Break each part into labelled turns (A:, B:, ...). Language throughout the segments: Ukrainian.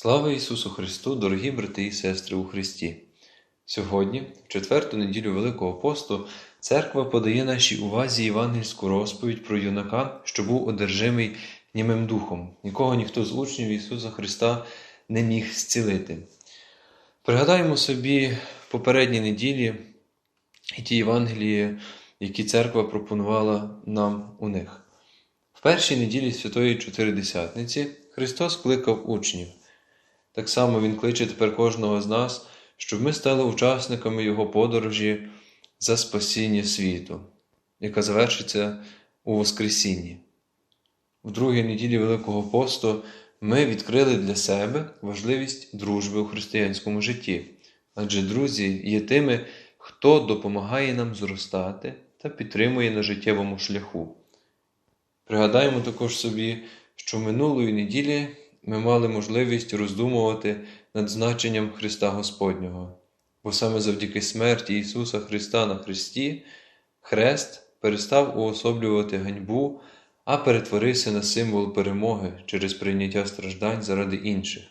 A: Слава Ісусу Христу, дорогі брати і сестри у Христі! Сьогодні, в четверту неділю Великого посту, церква подає нашій увазі євангельську розповідь про юнака, що був одержимий німим духом, нікого ніхто з учнів Ісуса Христа не міг зцілити. Пригадаємо собі попередні неділі і ті Євангелії, які церква пропонувала нам у них. В першій неділі Святої Чотиридесятниці Христос кликав учнів. Так само Він кличе тепер кожного з нас, щоб ми стали учасниками Його подорожі за спасіння світу, яка завершиться у Воскресінні. В другій неділі Великого посту ми відкрили для себе важливість дружби у християнському житті, адже друзі є тими, хто допомагає нам зростати та підтримує на життєвому шляху. Пригадаємо також собі, що минулої неділі ми мали можливість роздумувати над значенням Христа Господнього, бо саме завдяки смерті Ісуса Христа на Христі Хрест перестав уособлювати ганьбу, а перетворився на символ перемоги через прийняття страждань заради інших.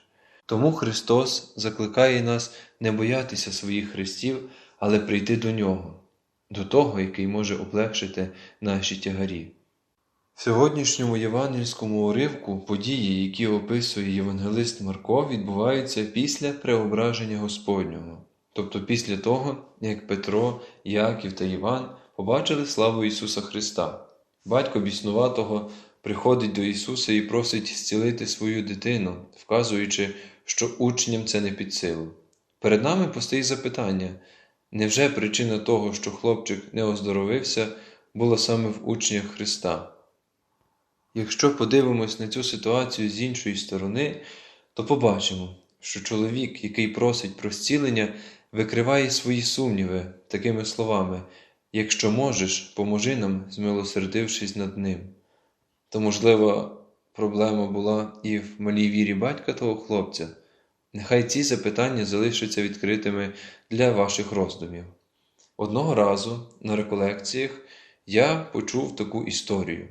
A: Тому Христос закликає нас не боятися своїх хрестів, але прийти до Нього, до того, який може облегшити наші тягарі. В сьогоднішньому євангельському уривку події, які описує євангелист Марко, відбуваються після преображення Господнього, тобто після того, як Петро, Яків та Іван побачили славу Ісуса Христа. Батько біснуватого приходить до Ісуса і просить зцілити свою дитину, вказуючи, що учням це не під силу. Перед нами постає запитання невже причина того, що хлопчик не оздоровився, була саме в учнях Христа? Якщо подивимось на цю ситуацію з іншої сторони, то побачимо, що чоловік, який просить про зцілення, викриває свої сумніви такими словами: якщо можеш, поможи нам, змилосердившись над ним. То, можливо, проблема була і в малій вірі батька того хлопця. Нехай ці запитання залишаться відкритими для ваших роздумів. Одного разу на реколекціях я почув таку історію.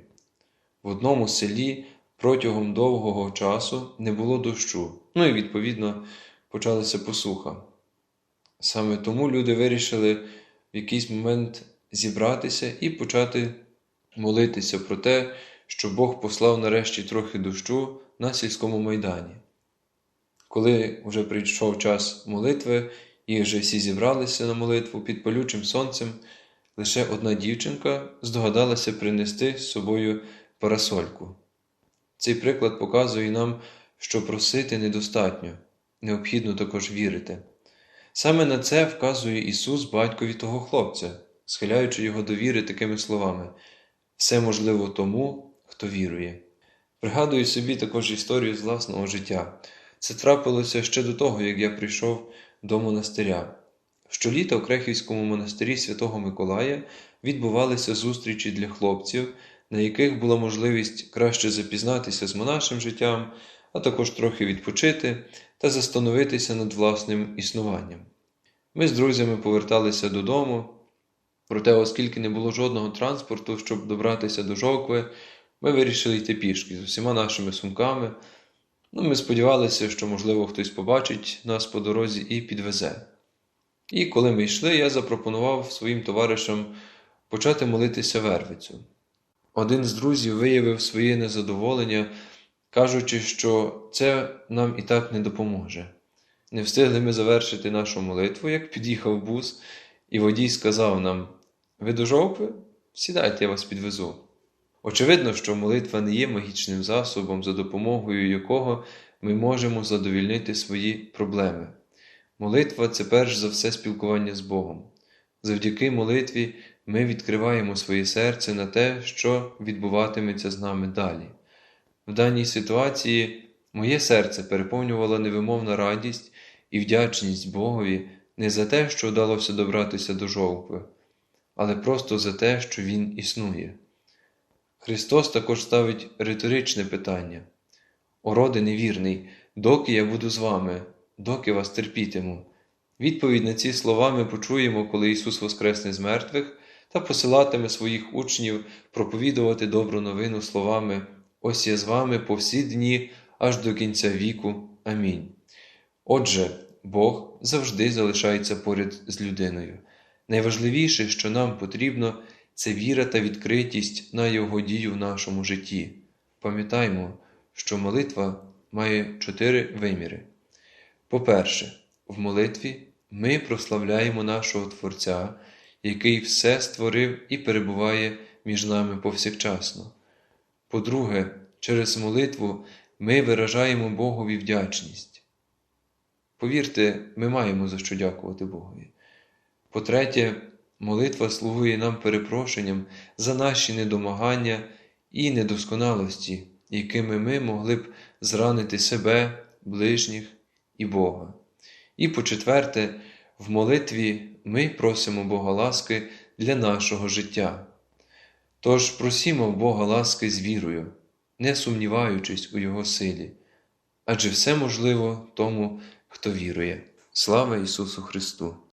A: В одному селі протягом довгого часу не було дощу, ну і, відповідно, почалася посуха. Саме тому люди вирішили в якийсь момент зібратися і почати молитися про те, що Бог послав нарешті трохи дощу на сільському майдані. Коли вже прийшов час молитви і вже всі зібралися на молитву під палючим сонцем, лише одна дівчинка здогадалася принести з собою парасольку. Цей приклад показує нам, що просити недостатньо, необхідно також вірити. Саме на це вказує Ісус батькові того хлопця, схиляючи його до віри такими словами: все можливо тому, хто вірує. Пригадую собі також історію з власного життя. Це трапилося ще до того, як я прийшов до монастиря. Щоліта у Крехівському монастирі Святого Миколая відбувалися зустрічі для хлопців на яких була можливість краще запізнатися з монашим життям, а також трохи відпочити та застановитися над власним існуванням. Ми з друзями поверталися додому, проте, оскільки не було жодного транспорту, щоб добратися до жокви, ми вирішили йти пішки з усіма нашими сумками. Ну, Ми сподівалися, що, можливо, хтось побачить нас по дорозі і підвезе. І коли ми йшли, я запропонував своїм товаришам почати молитися вервицю. Один з друзів виявив своє незадоволення, кажучи, що це нам і так не допоможе. Не встигли ми завершити нашу молитву, як під'їхав бус, і водій сказав нам: Ви до жовтви? Сідайте, я вас підвезу. Очевидно, що молитва не є магічним засобом, за допомогою якого ми можемо задовільнити свої проблеми. Молитва це перш за все спілкування з Богом. Завдяки молитві ми відкриваємо своє серце на те, що відбуватиметься з нами далі. В даній ситуації моє серце переповнювала невимовна радість і вдячність Богові не за те, що вдалося добратися до жовтви, але просто за те, що Він існує. Христос також ставить риторичне питання: О роди невірний, доки я буду з вами, доки вас терпітиму. Відповідь на ці слова ми почуємо, коли Ісус воскресне з мертвих та посилатиме своїх учнів проповідувати добру новину словами Ось я з вами по всі дні аж до кінця віку. Амінь. Отже, Бог завжди залишається поряд з людиною. Найважливіше, що нам потрібно, це віра та відкритість на Його дію в нашому житті. Пам'ятаймо, що молитва має чотири виміри. По-перше, в молитві ми прославляємо нашого Творця, який все створив і перебуває між нами повсякчасно. По-друге, через молитву ми виражаємо Богові вдячність. Повірте, ми маємо за що дякувати Богові. По-третє, молитва слугує нам перепрошенням за наші недомагання і недосконалості, якими ми могли б зранити себе, ближніх і Бога. І по-четверте, в молитві ми просимо Бога ласки для нашого життя. Тож просімо Бога ласки з вірою, не сумніваючись у Його силі, адже все можливо тому, хто вірує. Слава Ісусу Христу!